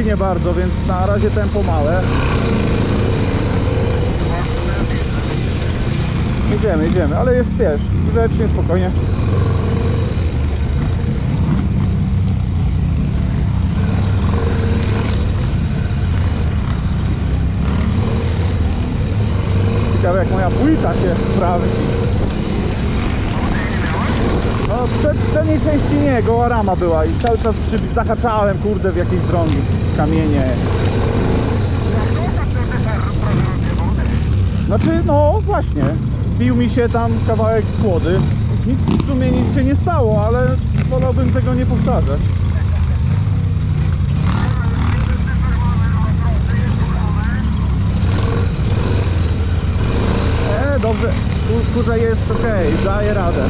asekuracyjnie bardzo, więc na razie tempo małe. Jedziemy, jedziemy, ale jest wiesz, grzecznie, spokojnie. Ciekawe jak moja płyta się sprawdzi. No przed części nie, goła rama była i cały czas zahaczałem kurde w jakieś drągi, kamienie. Znaczy no właśnie, bił mi się tam kawałek kłody. Nic, w sumie nic się nie stało, ale wolałbym tego nie powtarzać. E, dobrze, kurze jest ok, daje radę.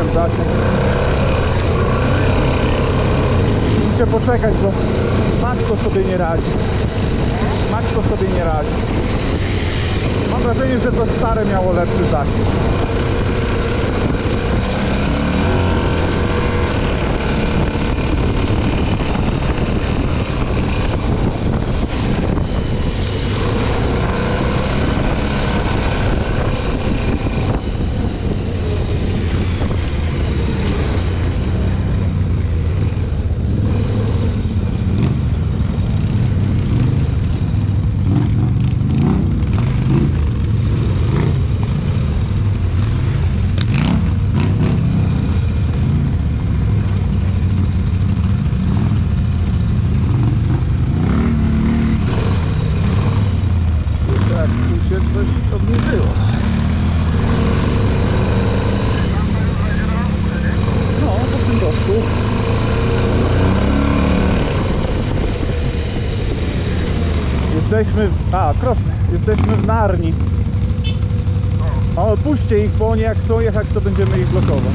Zgubiłem zasięg. Musicie poczekać, bo Maćko sobie nie radzi. Maćko sobie nie radzi. Mam wrażenie, że to stare miało lepszy zasięg. Tak, tu się coś obniżyło. No, po tym dosku. Jesteśmy w... A, cross. Jesteśmy w Narni. O, puśćcie ich, bo oni jak chcą jechać, to będziemy ich blokować.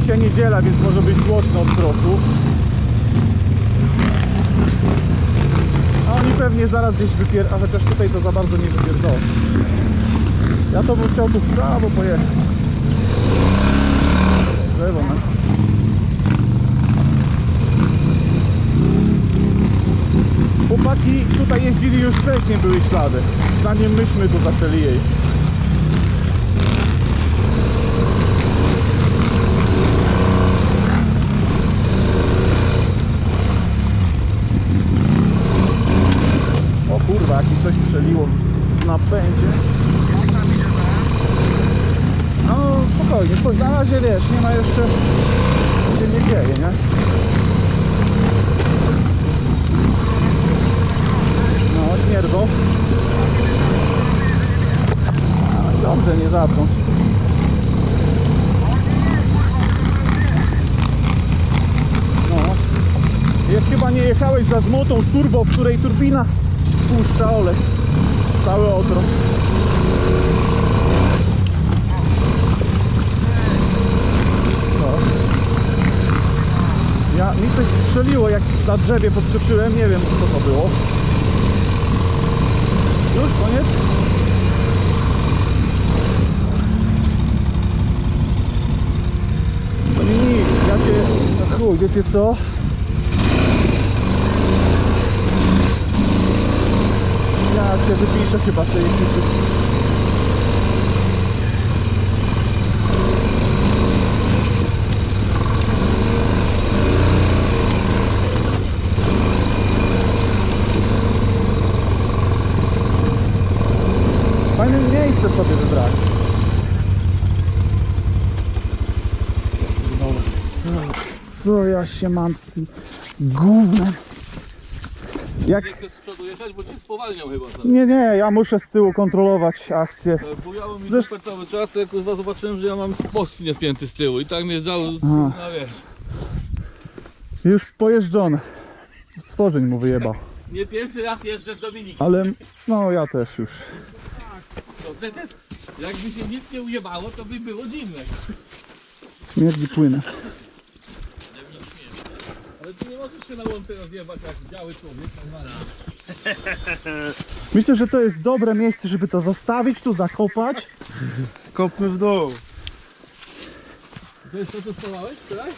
Dzisiaj niedziela, więc może być głośno od crossu. A oni pewnie zaraz gdzieś wypier... A chociaż tutaj to za bardzo nie wypierdolą. Ja to bym chciał tu w prawo pojechać. W Lewo, no. Chłopaki tutaj jeździli już wcześniej, były ślady. Zanim myśmy tu zaczęli jeździć. O kurwa, jak mi coś strzeliło w napędzie. No spokojnie, spokojnie. na razie wiesz, nie ma jeszcze, się nie dzieje, nie? Dobrze, nie zatrąc. No. Jak chyba nie jechałeś za zmotą turbo, w której turbina puszcza olej. Cały. No. Ja, mi coś strzeliło jak na drzewie podskoczyłem, nie wiem co to było. Już koniec? Dominik, ja cię... chuj, wiecie co? Ja cię wypiszę chyba z tej ekipy. Fajne miejsce sobie wybrać. Co, ja się mam z tym gównem? Jak... Nie chcesz z przodu jechać, bo cię spowalniał chyba. zaraz. Nie, nie, ja muszę z tyłu kontrolować akcję. Tak, Bujało mi Zresztą- dupę cały czas, jak kurwa zobaczyłem, że ja mam post niespięty z tyłu i tak mnie zdał, A. no wiesz. Już pojeżdżone. Stworzeń mu wyjebał. Nie pierwszy raz jeżdżę z Dominikiem. Ale no ja też już. To te- te- Jakby się nic nie ujebało, to by było dziwne. Śmierdzi płynę. Ale ty nie możesz się na łące rozjebać jak biały człowiek. Myślę, że to jest dobre miejsce, żeby to zostawić, tu zakopać. Kopmy w dół. To jest to, co spawałeś wczoraj?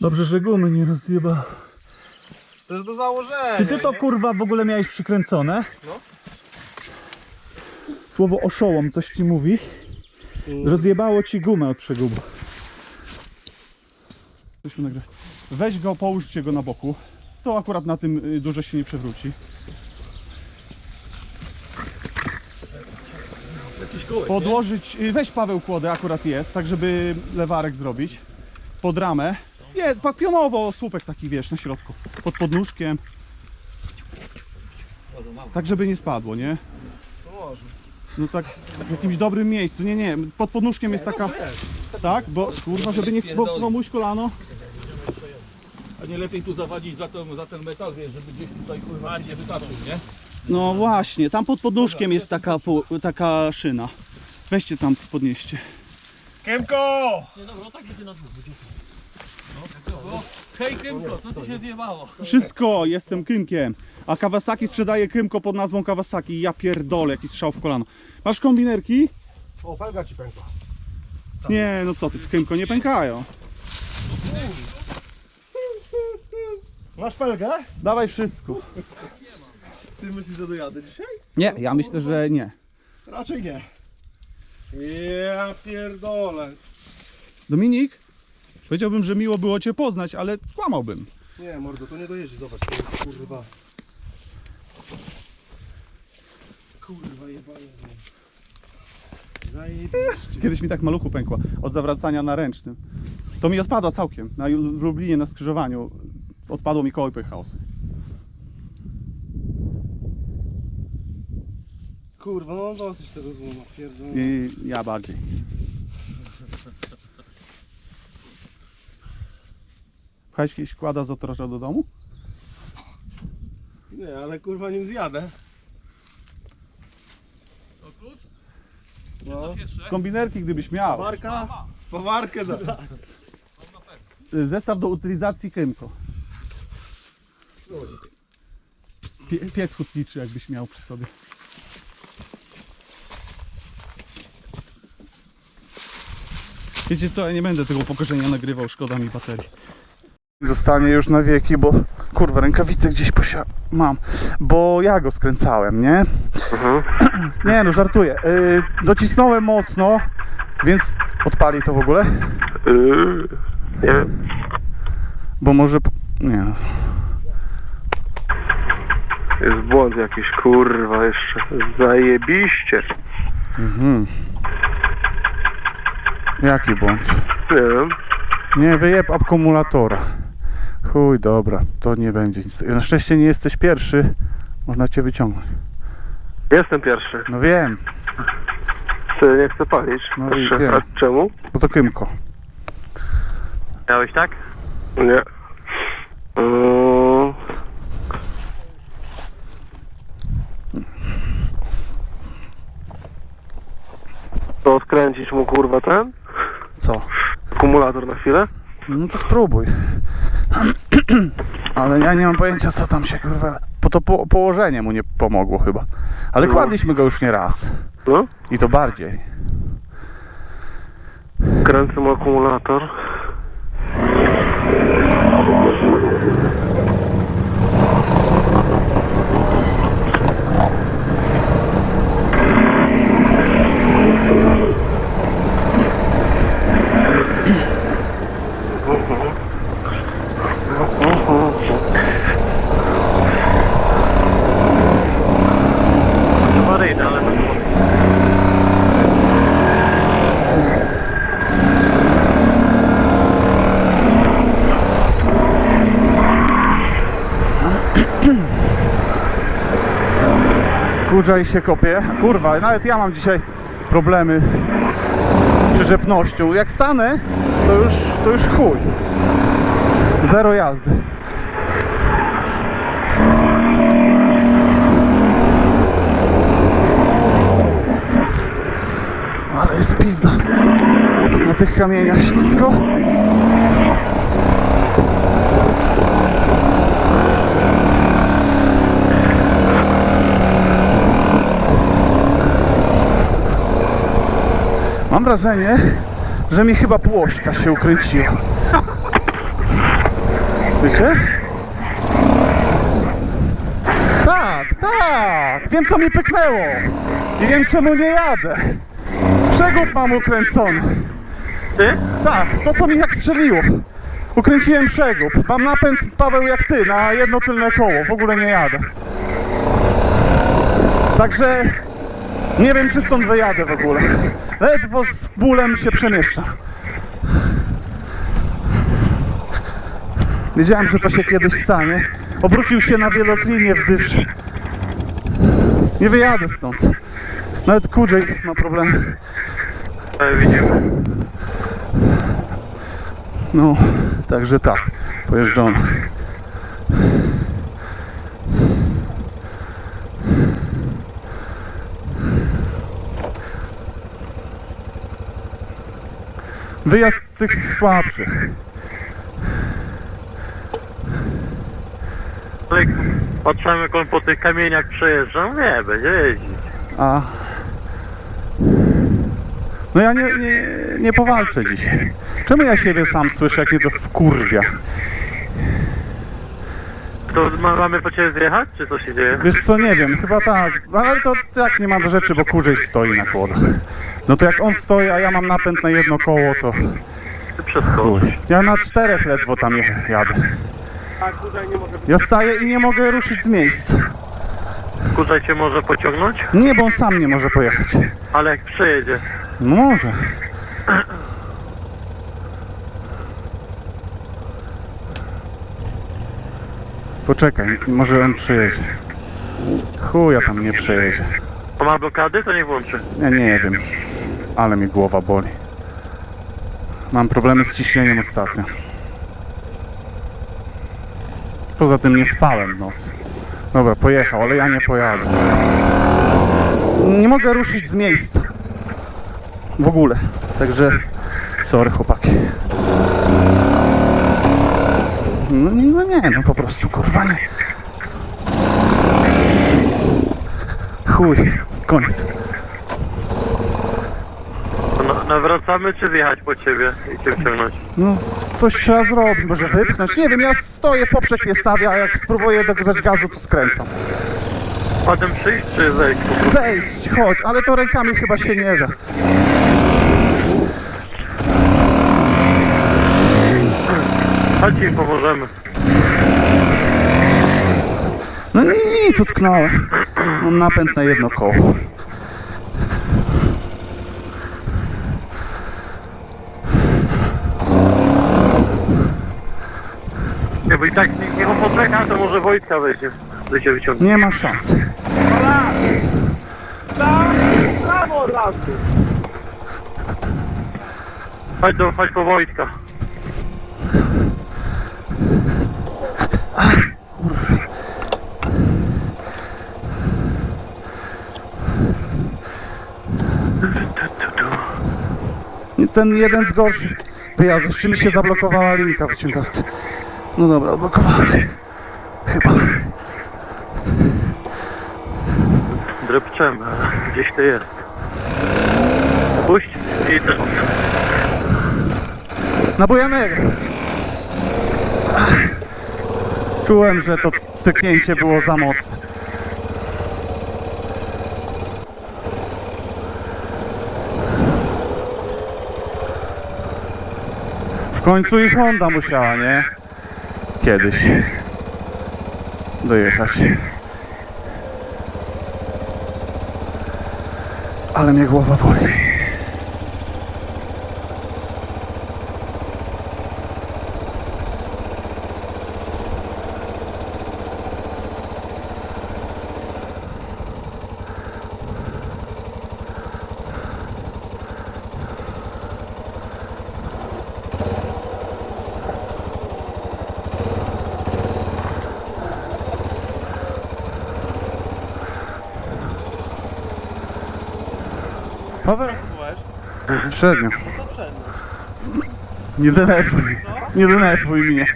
Dobrze, że gumy nie rozjeba. To jest do założenia. Czy ty to kurwa w ogóle miałeś przykręcone? No. Słowo oszołom coś ci mówi? Rozjebało ci gumę od przegubu. Nagrać. Weź go, połóżcie go na boku. To akurat na tym y, dużo się nie przewróci. Podłożyć, y, weź Paweł kłodę, akurat jest, tak żeby lewarek zrobić. Pod ramę. Nie, pionowo, słupek taki wiesz, na środku. Pod podnóżkiem, tak żeby nie spadło, nie? To może. No tak w jakimś dobrym miejscu. Nie, nie, pod podnóżkiem jest taka. Tak, bo kurwa, żeby nie bo, komuś kolano. A nie lepiej tu zawadzić za, tą, za ten metal, wiesz, żeby gdzieś tutaj kurwa nie wypatrzył, nie? No właśnie, tam pod podnóżkiem jest taka, fu- taka szyna. Weźcie tam, podnieście. Kiemko! Nie dobra, tak będzie na dwóch, będzie no, Hej Kymko, co tu się zjebało? Wszystko, jestem Kymkiem. A Kawasaki sprzedaje Kymko pod nazwą Kawasaki. Ja pierdolę, jaki strzał w kolano. Masz kombinerki? O, felga ci pękła. Nie, no co ty, w Kymko nie pękają. Masz felgę? Dawaj wszystko. Ty myślisz, że dojadę dzisiaj? Nie, ja myślę, że nie. Raczej nie. Ja pierdolę. Dominik? Powiedziałbym, że miło było Cię poznać, ale skłamałbym. Nie, mordo, to nie dojeździ, zobacz, to jest kurwa. Kurwa jebany. Zajebiście. Kiedyś mi tak maluchu pękła od zawracania na ręcznym. To mi odpada całkiem. Na, w Lublinie na skrzyżowaniu odpadło mi koło i pojechał sobie. Kurwa, no dosyć tego złoma, pierdolę. I ja bardziej. Pchałeś kiedyś kłada z otroża do domu? Nie, ale kurwa nim zjadę. To klucz? No. Coś jeszcze? Kombinerki gdybyś miał. Parka? Spawarkę da. Zestaw do utylizacji Kymko. Pie, piec hutniczy jakbyś miał przy sobie. Wiecie co, ja nie będę tego upokorzenia nagrywał, szkoda mi baterii. Zostanie już na wieki, bo kurwa, rękawice gdzieś posia... mam, bo ja go skręcałem, nie? nie no, żartuję. Yy, docisnąłem mocno, więc odpali to w ogóle? Yy, nie wiem. Bo może... Nie. Jest błąd jakiś, kurwa, jeszcze. Zajebiście. Mhm. Jaki błąd? Nie wiem. Nie, wyjeb akumulatora. Chuj, dobra, to nie będzie nic. Na szczęście nie jesteś pierwszy. Można cię wyciągnąć. Jestem pierwszy. No wiem, Ty nie chcę palić. No i Proszę, wiem. A czemu? bo to Kymko. Miałeś tak? Nie. Yy, To odkręcić mu kurwa ten Co? akumulator na chwilę? No to spróbuj. Ale ja nie mam pojęcia, co tam się kurwa. Bo to po, położenie mu nie pomogło chyba. Ale No. kładliśmy go już nie raz. No. I to bardziej. Kręcę mu akumulator. Kurza i się kopie. Kurwa, nawet ja mam dzisiaj problemy z przyczepnością. Jak stanę, to już, to już chuj. Zero jazdy. Ale jest pizda. Na tych kamieniach ślisko. Mam wrażenie, że mi chyba płośka się ukręciła. Wiecie? Tak, tak! Wiem co mi pyknęło! I wiem czemu nie jadę. Przegub mam ukręcony. Ty? Tak, to co mi jak strzeliło. Ukręciłem przegub. Mam napęd, Paweł, jak ty, na jedno tylne koło. W ogóle nie jadę. Także nie wiem, czy stąd wyjadę w ogóle. Ledwo z bólem się przemieszczam. Wiedziałem, że to się kiedyś stanie. Obrócił się na wieloklinie w dywsze. Nie wyjadę stąd. Nawet Kudrzej ma problemy. Ale widzimy. No, także tak, pojeżdżono. Wyjazd z tych słabszych. Ale patrzyłem jak on po tych kamieniach przejeżdża. Nie, będzie jeździć. A. No ja nie, nie, nie powalczę dzisiaj. Czemu ja siebie sam słyszę, jak mnie to wkurwia? To ma, mamy po ciebie zjechać, czy co się dzieje? Wiesz co, nie wiem, chyba tak. No, Ale to tak nie ma do rzeczy, bo kurzej stoi na kłodach. No to jak on stoi, a ja mam napęd na jedno koło, to chuj. Ja na czterech ledwo tam je- jadę. Ja staję i nie mogę ruszyć z miejsca. Kurzaj cię może pociągnąć, Nie, bo on sam nie może pojechać. ale jak przejedzie. No może. Poczekaj, może on przyjedzie. Chuja tam nie przejedzie. To ma blokady, to nie włączy. Ja nie wiem, ale mi głowa boli. Mam problemy z ciśnieniem ostatnio. Poza tym nie spałem w nocy. Dobra, pojechał, ale ja nie pojadę. Nie mogę ruszyć z miejsca. W ogóle. Także, sorry chłopaki. No nie, no nie, no po prostu kurwa nie. Chuj, koniec. Na, nawracamy, czy zjechać po ciebie i cię wciągnąć? No z- coś trzeba zrobić, może wypchnąć. Nie wiem, ja stoję poprzek mnie stawia, a jak spróbuję dogrzać gazu, to skręcam. Potem przyjść, czy zejść? Zejść, chodź, ale to rękami chyba się nie da. Chodź i pomożemy. No nic, utknąłem. Mam napęd na jedno koło. Nie, bo i tak niech- niech on poczeka, to może Wojtka wyciągnie. Nie ma szans. od razu. Chodź, do, chodź po Wojtka. Ten jeden z gorszych wyjazdów, z czym się zablokowała linka wyciągawcy. No dobra, odblokowała się. Chyba. Drepczemy, gdzieś to jest. Puść i. Na Bojanego. Czułem, że to styknięcie było za mocne. Końcu i Honda musiała, nie? Kiedyś dojechać. Ale mnie głowa boli. Paweł? Przednio. Nie denerwuj. Nie denerwuj mnie.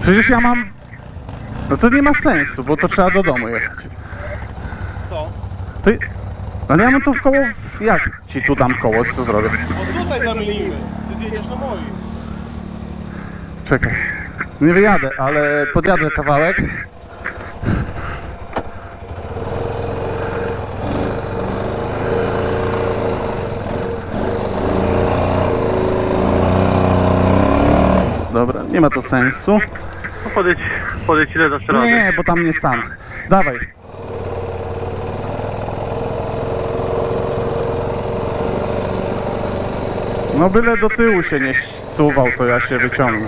Przecież ja mam... No to nie ma sensu, bo to trzeba do domu jechać. Co? To... Ale ja mam tu w koło... Jak ci tu dam koło? Co zrobię? O tutaj zamienimy. Ty zjedziesz na moim. Czekaj. Nie wyjadę, ale podjadę kawałek. Dobra, nie ma to sensu. No podejdź, podejdź ile dasz radę. Nie, bo tam nie stanę. Dawaj. No byle do tyłu się nie suwał, to ja się wyciągnę.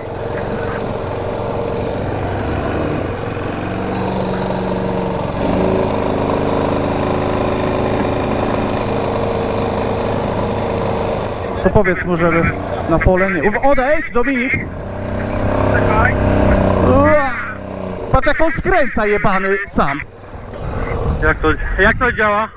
To powiedz mu, żeby na pole nie... Odejdź, Dominik! Patrz jak on skręca jebany sam. Jak to, jak to działa?